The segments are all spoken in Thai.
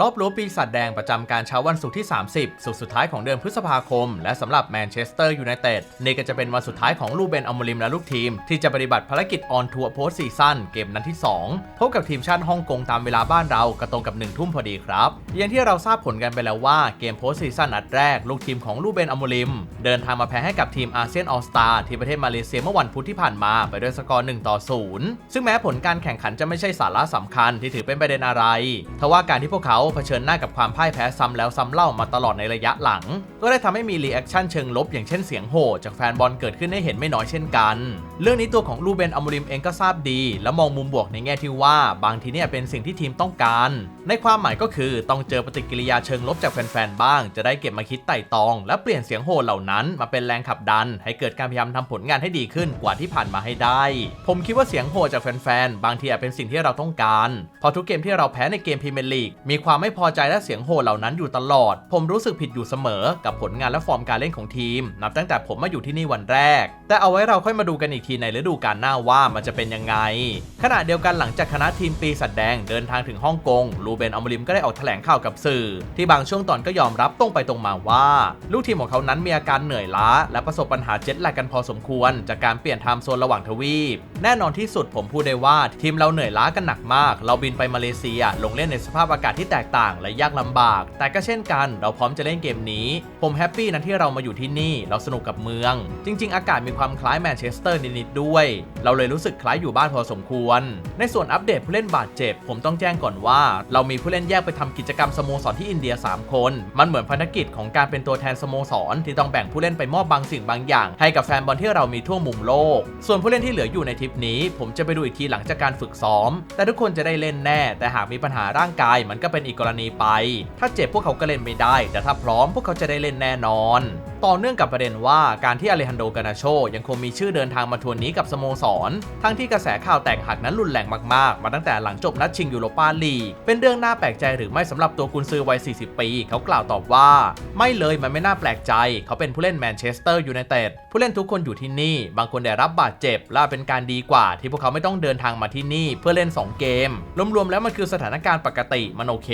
รอบรู้ปีศาจแดงประจำการเช้าวันศุกร์ที่ 30 สุดสุดท้ายของเดือนพฤษภาคม และสำหรับแมนเชสเตอร์ยูไนเต็ดนี่ก็จะเป็นวันสุดท้ายของลูเบนอมริมและลูกทีม ที่จะปฏิบัติภารกิจออนทัวร์โพสซีซั่นเกมนัดที่ 2 พบกับทีมชาติฮ่องกงตามเวลาบ้านเราก็ตรงกับ 1 ทุ่มพอดีครับ อย่างที่เราทราบผลกันไปแล้วว่าเกมโพสซีซั่นนัดแรก ลูกทีมของลูเบนอมริม เดินทางมาแพ้ให้กับทีมอาเซียนออสตาที่ประเทศมาเลเซียเมื่อวันพุธที่ผ่านมาไปด้วยสกอร์1ต่อ0ซึ่งแม้ผลการแข่งขันจะไม่ใช่สาระสำคัญที่ถือเป็นประเด็นอะไรทว่าการที่พวกเขาเผชิญหน้ากับความพ่ายแพ้ซ้ำแล้วซ้ำเล่ามาตลอดในระยะหลัง ก็ได้ทำให้มีรีแอคชั่นเชิงลบอย่างเช่นเสียงโห่จากแฟนบอลเกิดขึ้นให้เห็นไม่น้อยเช่นกัน เรื่องนี้ตัวของลูเบนอมริมเองก็ทราบดี และมองมุมบวกในแง่ที่ว่าบางทีเนี่ยเป็นสิ่งที่ทีมต้องการ ในความหมายก็คือต้องเจอปฏิกิริยาเชิงลบจากแฟนๆบ้าง จะได้เก็บมาคิดไต่ตอง และเปลี่ยนเสียงโห่เหล่านั้นมาเป็นแรงขับดัน ให้เกิดการพยายามทำผลงานให้ดีขึ้นกว่าที่ผ่านมาให้ได้ ผมคิดว่าเสียงโห่จากแฟนๆบางทีอาจเป็นสิ่งที่เราต้องการพราะทุกเกมที่เราแพ้ในเกมพรีเมียร์ลีกมีความไม่พอใจและเสียงโห่เหล่านั้นอยู่ตลอด ผมรู้สึกผิดอยู่เสมอ กับผลงานและฟอร์มการเล่นของทีม นับตั้งแต่ผมมาอยู่ที่นี่วันแรก แต่เอาไว้เราค่อยมาดูกันอีกทีในฤดูกาลหน้าว่ามันจะเป็นยังไง ขณะเดียวกันหลังจากคณะทีมปีศาจแดงเดินทางถึงฮ่องกง ลูเบนอมริมก็ได้ออกแถลงข่าวกับสื่อ ที่บางช่วงตอนก็ยอมรับตรงไปตรงมาว่า ลูกทีมของเขานั้นมีอาการเหนื่อยล้า และประสบปัญหาเจ็ตแลกกันพอสมควร จากการเปลี่ยนไทม์โซนระหว่างทวีป แน่นอนที่สุดผมพูดได้ว่าทีมเราเหนื่อยล้ากันหนักมาก เราบินไปมาเลเซีย ลงเล่นในสภาพอากาศที่แตกต่างและยากลำบาก แต่ก็เช่นกัน เราพร้อมจะเล่นเกมนี้ ผมแฮปปี้นะที่เรามาอยู่ที่นี่เราสนุกกับเมือง จริง ๆ อากาศมีความคล้ายแมนเชสเตอร์นิดๆด้วย เราเลยรู้สึกคล้ายอยู่บ้านพอสมควร ในส่วนอัปเดตผู้เล่นบาดเจ็บ ผมต้องแจ้งก่อนว่า เรามีผู้เล่นแยกไปทำกิจกรรมสโมสรที่อินเดีย 3 คน มันเหมือนภารกิจของการเป็นตัวแทนสโมสรที่ต้องแบ่งผู้เล่นไปมอบบางสิ่งบางอย่าง ให้กับแฟนบอลที่เรามีทั่วมุมโลก ส่วนผู้เล่นที่เหลืออยู่ในทริปนี้ ผมจะไปดูอีกทีหลังจากการฝึกซ้อม แต่ทุกคนจะได้เล่นแน่ แต่หากมีปัญหาร่างกายมันก็เป็นอีกกรณีไป ถ้าเจ็บพวกเขาก็เล่นไม่ได้ แต่ถ้าพร้อมพวกเขาจะได้เล่นแน่นอน ต่อเนื่องกับประเด็นว่าการที่อเลฮันโดกานาโชยังคงมีชื่อเดินทางมาทัวร์นี้กับสโมสร ทั้งที่กระแสข่าวแตกหักนั้นรุนแรงมากๆ มาตั้งแต่หลังจบนัดชิงยูโรปาลีกเป็นเรื่องน่าแปลกใจหรือไม่สำหรับตัวกุนซือวัย 40 ปี เขากล่าวตอบว่า ไม่เลยมันไม่น่าแปลกใจ เขาเป็นผู้เล่นแมนเชสเตอร์ยูไนเต็ดผู้เล่นทุกคนอยู่ที่นี่ บางคนได้รับบาดเจ็บและเป็นการดีกว่า ที่พวกเขาไม่ต้องเดินทางมาที่นี่ เพื่อเล่น 2 เกมรวมๆแล้วมันคือสถานการณ์ปกติมันโอเค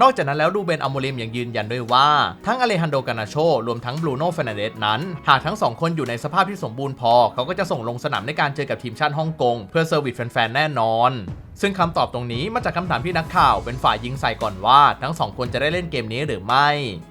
นอกจากนั้นแล้วดูเบนอโมริมยังยืนยันด้วยว่า ทั้งอเลฮันโดกานาโชรวมทั้งบรูโน่เฟรนันเดสนั้น หากทั้งสองคนอยู่ในสภาพที่สมบูรณ์พอ เขาก็จะส่งลงสนามในการเจอกับทีมชาติฮ่องกง เพื่อเซอร์วิสแฟนๆ แน่นอน ซึ่งคำตอบตรงนี้มาจากคำถามที่นักข่าวเป็นฝ่ายยิงใส่ก่อนว่า ทั้งสองคนจะได้เล่นเกมนี้หรือไม่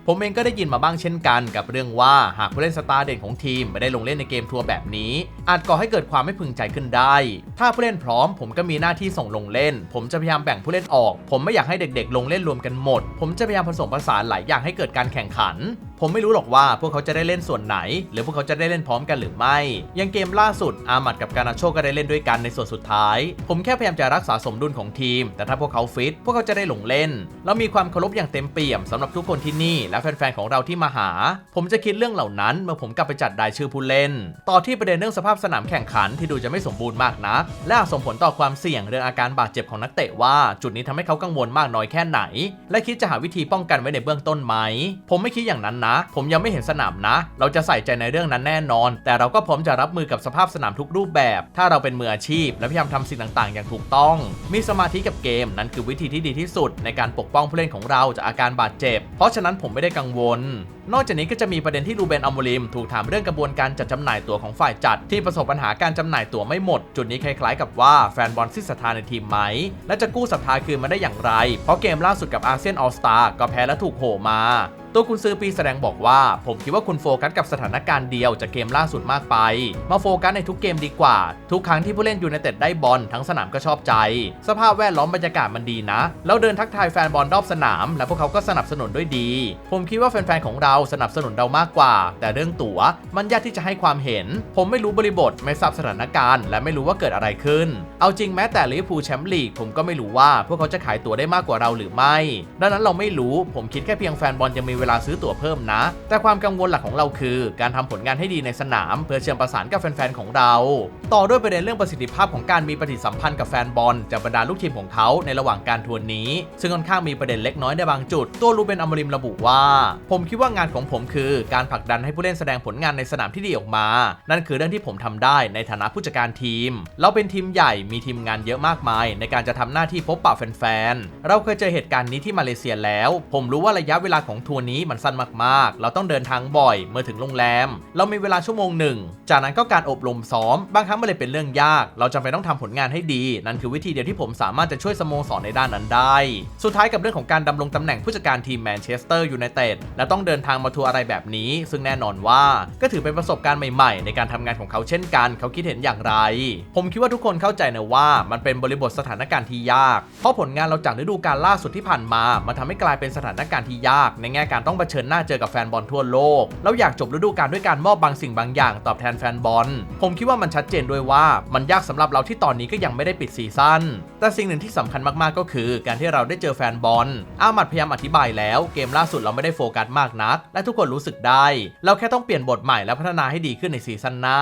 ผมเองก็ได้ยินมาบ้างเช่นกันกับเรื่องว่าหากผู้เล่นสตาร์เด่นของทีมไม่ได้ลงเล่นในเกมทัวร์แบบนี้ อาจก่อให้เกิดความไม่พึงใจขึ้นได้ ถ้าผู้เล่นพร้อม ผมก็มีหน้าที่ส่งลงเล่น ผมจะพยายามแบ่งผู้เล่นออก ผมไม่อยากให้เด็ก ๆ ลงเล่นรวมกันหมด ผมจะพยายามผสมผสานหลายอย่างให้เกิดการแข่งขัน ผมไม่รู้หรอกว่าพวกเขาจะได้เล่นส่วนไหน หรือพวกเขาจะได้เล่นพร้อมกันหรือไม่ยังเกมล่าสุดอามัดกับการาโชก็ได้เล่นด้วยกันในส่วนสุดท้าย ผมแค่พยายามจะรักษาสมดุลของทีม แต่ถ้าพวกเขาฟิต พวกเขาจะได้ลงเล่น เรามีความเคารพอย่างเต็มเปี่ยมสำหรับทุกคนที่นี่และแฟนๆของเราที่มาหา ผมจะคิดเรื่องเหล่านั้น เมื่อผมกลับไปจัดรายชื่อผู้เล่น ต่อที่ประเด็นเรื่องสภาพสนามแข่งขันที่ดูจะไม่สมบูรณ์มากนัก และอาจส่งผลต่อความเสี่ยงเรื่องอาการบาดเจ็บของนักเตะว่าจุดนี้ทำให้เขากังวลมากน้อยแค่ไหน และคิดจะหาวิธีป้องกันไว้ในเบื้องต้นไหม ผมไม่คิดอย่างนั้นนะ ผมยังไม่เห็นสนามนะ เราจะใส่ใจในเรื่องนั้นแน่นอน แต่เราก็พร้อมจะรับมือกับสภาพสนามทุกรูปแบบ ถ้าเราเป็นมืออาชีพ และพยายามทำสิ่งต่าง ๆ อย่างถูกต้องมีสมาธิกับเกมนั่นคือวิธีที่ดีที่สุดในการปกป้องผู้เล่นของเราจากอาการบาดเจ็บ เพราะฉะนั้นผมไม่ได้กังวล นอกจากนี้ก็จะมีประเด็นที่รูเบนอัมโมริมถูกถามเรื่องกระบวนการจัดจำหน่ายตั๋วของฝ่ายจัดที่ประสบปัญหาการจำหน่ายตั๋วไม่หมด จุดนี้คล้ายๆกับว่าแฟนบอลสิ้นศรัทธาในทีมไหม และจะกู้ศรัทธาคืนมาได้อย่างไร เพราะเกมล่าสุดกับอาเซียนออลสตาก็แพ้และถูกโหมาตัวคุณซื้อปีแสดงบอกว่า ผมคิดว่าคุณโฟกัสกับสถานการณ์เดียวจากเกมล่าสุดมากไป มาโฟกัสในทุกเกมดีกว่า ทุกครั้งที่ผู้เล่นยูไนเต็ดได้บอลทั้งสนามก็ชอบใจ สภาพแวดล้อมบรรยากาศมันดีนะ แล้วเดินทักทายแฟนบอลรอบสนาม และพวกเขาก็สนับสนุนด้วยดี ผมคิดว่าแฟนๆของเราสนับสนุนเรามากกว่า แต่เรื่องตั๋วมันยากที่จะให้ความเห็น ผมไม่รู้บริบทไม่ทราบสถานการณ์ และไม่รู้ว่าเกิดอะไรขึ้น เอาจริงแม้แต่ลิเวอร์พูลแชมป์ลีกผมก็ไม่รู้ว่าพวกเขาจะขายตั๋วได้มากกว่าเราหรือไม่ ดังนั้นเราไม่รู้ผมคิดแค่เพียงแฟนบอลยังมีเวลาซื้อตั๋วเพิ่มนะ แต่ความกังวลหลักของเราคือ การทำผลงานให้ดีในสนาม เพื่อเชื่อมประสานกับแฟนๆของเรา ต่อด้วยประเด็นเรื่องประสิทธิภาพของการมีปฏิสัมพันธ์กับแฟนบอลจากบรรดาลูกทีมของเขาในระหว่างการทัวร์นี้ ซึ่งค่อนข้างมีประเด็นเล็กน้อยในบางจุด ตัวรูเบนอมริมระบุว่า ผมคิดว่างานานของผมคือการผลักดันให้ผู้เล่นแสดงผลงานในสนามที่ดีออกมา นั่นคือเรื่องที่ผมทำได้ในฐานะผู้จัดการทีม เราเป็นทีมใหญ่มีทีมงานเยอะมากมาย ในการจะทำหน้าที่พบปะแฟนๆ เราเคยเจอเหตุการณ์นี้ที่มาเลเซียแล้ว ผมรู้ว่าระยะเวลาของทัวร์นี้มันสั้นมากๆ เราต้องเดินทางบ่อย เมื่อถึงโรงแรม เรามีเวลาชั่วโมงหนึ่ง จากนั้นก็การอบรมซ้อม บางครั้งมันเลยเป็นเรื่องยาก เราจำเป็นต้องทำผลงานให้ดี นั่นคือวิธีเดียวที่ผมสามารถจะช่วยสโมสรในด้านนั้นได้ สุดท้ายกับเรื่องของการดำรงตำแหน่งผู้จัดการทีมแมนเชสเตอร์ยูไนเต็ดและต้องเดินทางมาทัวร์อะไรแบบนี้ ซึ่งแน่นอนว่าก็ถือเป็นประสบการณ์ใหม่ๆ ในการทำงานของเขาเช่นกัน เขาคิดเห็นอย่างไร ผมคิดว่าทุกคนเข้าใจนะว่ามันเป็นบริบทสถานการณ์ที่ยาก เพราะผลงานเราจากฤดูกาลล่าสุดที่ผ่านมา มันทำให้กลายเป็นสถานการณ์ที่ยาก ในแง่การต้องเผชิญหน้าเจอกับแฟนบอลทั่วโลก เราอยากจบฤดูกาลด้วยการมอบบางสิ่งบางอย่างตอบแทนแฟนบอล ผมคิดว่ามันชัดเจนด้วยว่ามันยากสำหรับเราที่ตอนนี้ก็ยังไม่ได้ปิดซีซั่น แต่สิ่งหนึ่งที่สำคัญมากๆก็คือ การที่เราได้เจอแฟนบอลอามัดพยายามอธิบายแล้ว เกมล่าสุดเราไม่ได้โฟกัสมากนักและทุกคนรู้สึกได้ เราแค่ต้องเปลี่ยนบทใหม่และพัฒนาให้ดีขึ้นในซีซั่นหน้า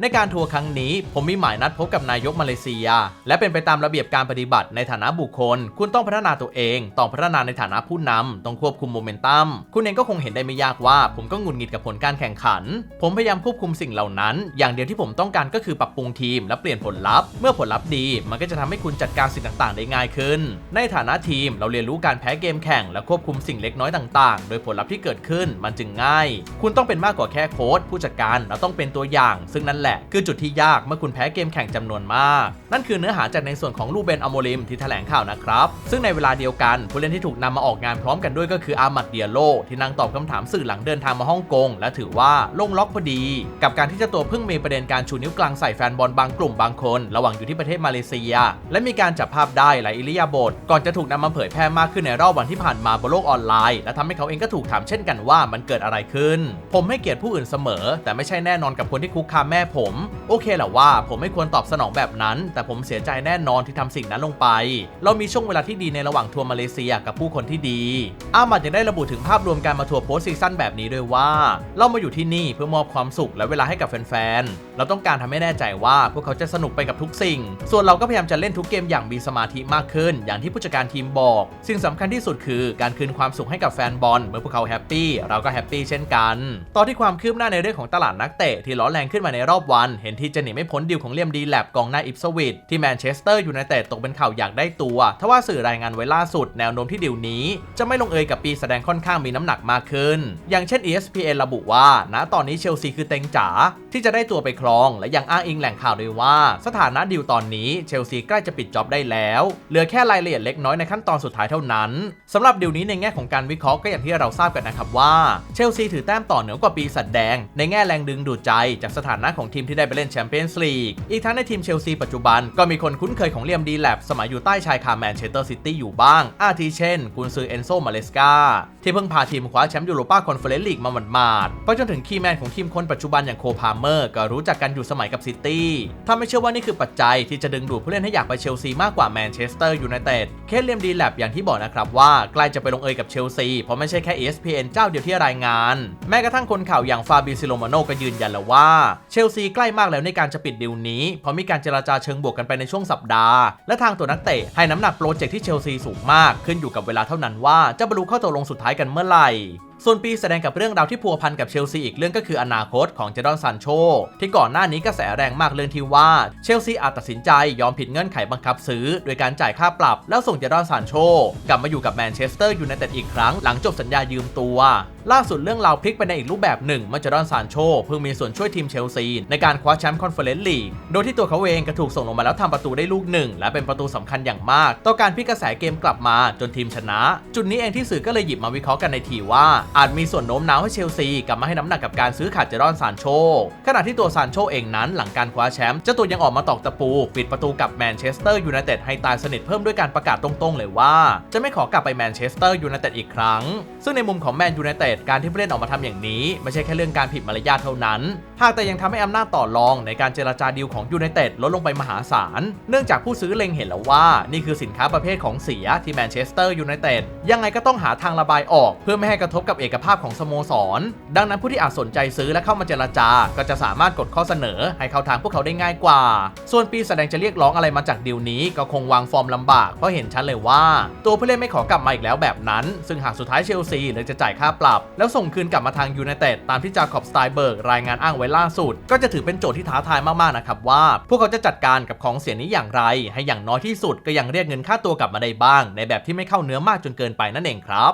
ในการทัวร์ครั้งนี้ ผมมีหมายนัดพบกับนายกมาเลเซีย และเป็นไปตามระเบียบการปฏิบัติในฐานะบุคคล คุณต้องพัฒนาตัวเองต้องพัฒนาในฐานะผู้นำต้องควบคุมโมเมนตัมคุณเองก็คงเห็นได้ไม่ยากว่า ผมก็งุดหงิดกับผลการแข่งขัน ผมพยายามควบคุมสิ่งเหล่านั้น อย่างเดียวที่ผมต้องการก็คือปรับปรุงทีม และเปลี่ยนผลลัพธ์เมื่อผลลัพธ์ดี มันก็จะทำให้คุณจัดการสิ่งต่างๆ ได้ง่ายขึ้น ในฐานะทีมเราเรียนรู้การแพ้เกมแข่งและควบคุมสิ่งเล็กน้อยต่างๆ โดยผลลัพธ์ที่เกิดขึ้นมันจึงง่าย คุณต้องเป็นมากกว่าแค่โค้ชผู้จัดการเราต้องเป็นตัวอย่าง ซึ่งนั่นแหละคือจุดที่ยากเมื่อคุณแพ้เกมแข่งจำนวนมาก นั่นคือเนื้อหาจากในส่วนของลูเบนอโมริมที่แถลงข่าวนะครับ ซึ่งในเวลาเดียวกันผู้เล่นที่ถูกนำมาออกงานพร้อมกันด้วยก็คืออามัดเดียโลที่นั่งตอบคำถามสื่อหลังเดินทางมาฮ่องกง และถือว่าลงล็อกพอดี กับการที่เจ้าตัวเพิ่งมีประเด็นการชูนิ้วกลางใส่แฟนบอลบางกลุ่มบางคน ระหว่างอยู่ที่ประเทศมาเลเซีย และมีการจับภาพได้หลายอิริยาบถก่อนจะถูกนำมาเผยแพร่มากขึ้นในรอบวันที่ผ่านมาบนโลกออนไลน์และทำให้เขาเองก็ถูกถามเช่นกันว่ามันเกิดอะไรขึ้น ผมให้เกียรติผู้อื่นเสมอ แต่ไม่ใช่แน่นอนกับคนที่คุกคามแม่ผม โอเคแหละว่า ผมไม่ควรตอบสนองแบบนั้น แต่ผมเสียใจแน่นอนที่ทำสิ่งนั้นลงไป เรามีช่วงเวลาที่ดีในระหว่างทัวร์มาเลเซียกับผู้คนที่ดี อามัดยังได้ระบุถึงภาพรวมการมาทัวร์โพสซีซั่นแบบนี้ด้วยว่า เรามาอยู่ที่นี่เพื่อมอบความสุขและเวลาให้กับแฟนๆ เราต้องการทำให้แน่ใจว่าพวกเขาจะสนุกไปกับทุกสิ่ง ส่วนเราก็พยายามจะเล่นทุกเกมอย่างมีสมาธิมากขึ้น อย่างที่ผู้จัดการทีมบอก สิ่งสำคัญที่สุดคือการคืนความสุขให้กับแฟนบอลเมื่อพวกเขาแฮปปี้เราก็แฮปปี้เช่นกันต่อที่ความคืบหน้าในเรื่องของตลาดนักเตะที่ร้อนแรงขึ้นมาในรอบวัน เห็นที่จะหนีไม่พ้นดีลของเลียมดีแลบกองหน้าอิปสวิตที่แมนเชสเตอร์อยูไนเต็ดตกเป็นข่าวอยากได้ตัวทว่าสื่อรายงานไว้ล่าสุดแนวโน้มที่ดีลนี้ จะไม่ลงเอยกับปีแสดงค่อนข้างมีน้ำหนักมากขึ้น อย่างเช่น ESPN ระบุว่าณตอนนี้เชลซีคือเต็งจ๋าที่จะได้ตัวไปครอง และยังอ้างอิงแหล่งข่าวด้วยว่า สถานะดีลตอนนี้เชลซีใกล้จะปิดจ็อบได้แล้วเหลือแค่รายละเอียดเล็กน้อยในขั้นตอนสุดท้ายเท่านั้นสำหรับดีลนี้ในแง่ของการวิเคราะห์ก็อย่างที่เราทราบกันนะครับว่าเชลซีถือแต้มต่อเหนือกว่าปีสัตว์แดง ในแง่แรงดึงดูดใจจากสถานะของทีมที่ได้ไปเล่นแชมเปี้ยนส์ลีก อีกทั้งในทีมเชลซีปัจจุบันก็มีคนคุ้นเคยของเลียมดีแลบสมัยอยู่ใต้ชายคาแมนเชสเตอร์ซิตี้อยู่บ้าง อาทิเช่น กุนซือเอนโซมาเลสกาที่เพิ่งพาทีมคว้าแชมป์ยูโรปาคอนเฟอเรนซ์ลีกมาหมาดๆไปจนถึงคีย์แมนของทีมคนปัจจุบันอย่างโคพาเมอร์ก็รู้จักกันอยู่สมัยกับซิตี้ถ้าไม่เชื่อว่านี่คือปัจจัยที่จะดึงดูดผู้เล่นให้อยากไปเชลซีมากกว่าแมนเชสเตอร์ยูไนเต็ด เคสเลียมดีแลบอย่างที่บอกนะครับว่าใกล้จะไปลงเอยกับเชลซีเพราะไม่ใช่แค่ ESPN เจ้าเดียวที่รายงาน แม้กระทั่งคนข่าวอย่างฟาบิซิโลมาโนก็ยืนยันแล้วว่า เชลซีใกล้มากแล้วในการจะปิดดีลนี้ เพราะมีการเจราจาเชิงบวกกันไปในช่วงสัปดาห์ และทางตัวนักเตะให้น้ำหนักโปรเจกต์ที่เชลซีสูงมากขึ้นอยู่กับเวลาเท่านั้นว่าจะบรรลุข้อตกลงสุดท้ายกันเมื่อไหร่ ส่วนปีแสดงกับเรื่องราวที่พัวพันกับเชลซีอีกเรื่องก็คืออนาคตของเจดอนซานโชที่ก่อนหน้านี้กระแสแรงมากเรื่องที่ว่าเชลซีอาจตัดสินใจยอมผิดเงื่อนไขบังคับซื้อ โดยการจ่ายค่าปรับแล้วส่งเจดอนซานโชกลับมาอยู่กับแมนเชสเตอร์ยูไนเต็ดอีกครั้งหลังจบสัญญายืมตัว ล่าสุดเรื่องราวพลิกไปในอีกรูปแบบหนึ่งเมื่อเจดอนซานโชเพิ่งมีส่วนช่วยทีมเชลซีในการคว้าแชมป์คอนเฟอเรนซ์ลีก โดยที่ตัวเขาเองก็ถูกส่งลงมาแล้วทำประตูได้ลูกหนึ่ง และเป็นประตูสำคัญอย่างมาก ต่อการพลิกกระแสเกมกลับมาจนทีมชนะ จุดนี้เองที่สื่อก็เลยหยิบมาวิเคราะห์กันในทีว่า อาจมีส่วนโน้มน้าวให้เชลซีกลับมาให้น้ำหนักกับการซื้อขาดเจดอนซานโชขณะที่ตัวซานโชเองนั้นหลังการคว้าแชมป์เจ้าตัวยังออกมาตอกตะปู ปิดประตูกับแมนเชสเตอร์ยูไนเต็ดให้ตายสนิทเพิ่มด้วยการประกาศตรงๆ เลยว่า จะไม่ขอกลับไปแมนเชสเตอร์ยูไนเต็ดอีกครั้ง ซึ่งในมุมของแมนยูไนเต็ดการที่ผู้เล่นออกมาทำอย่างนี้ ไม่ใช่แค่เรื่องการผิดมารยาทเท่านั้น หากแต่ยังทำให้อำนาจต่อรองในการเจรจาดีลของยูไนเต็ดลดลงไปมหาศาล เนื่องจากผู้ซื้อเล็งเห็นแล้วว่า นี่คือสินค้าประเภทของเสียที่แมนเชสเตอร์ยูไนเต็ดยังไงก็ต้องหาทางระบายออก เพื่อไม่ให้กระทบกับเอกภาพของสโมสร ดังนั้นผู้ที่อาจสนใจซื้อและเข้ามาเจรจา ก็จะสามารถกดข้อเสนอ ให้เข้าทางพวกเขาได้ง่ายกว่า ส่วนปีแสดงจะเรียกร้องอะไรมาจากดีลนี้ ก็คงวางฟอร์มลำบากเพราะเห็นชัดเลยว่า ตัวผู้เล่นไม่ขอกลับมาอีกแล้วแบบนั้น ซึ่งหากสุดท้ายเชลซีเลยจะจ่ายค่าปรับแล้วส่งคืนกลับมาทางยูไนเต็ดตามที่จาคอบสไตเบิร์กรายงานอ้างไว้ล่าสุด ก็จะถือเป็นโจทย์ที่ท้าทายมากๆนะครับว่า พวกเขาจะจัดการกับของเสียนี้อย่างไร ให้อย่างน้อยที่สุดก็ยังเรียกเงินค่าตัวกลับมาได้บ้าง ในแบบที่ไม่เข้าเนื้อมากจนเกินไปนั่นเองครับ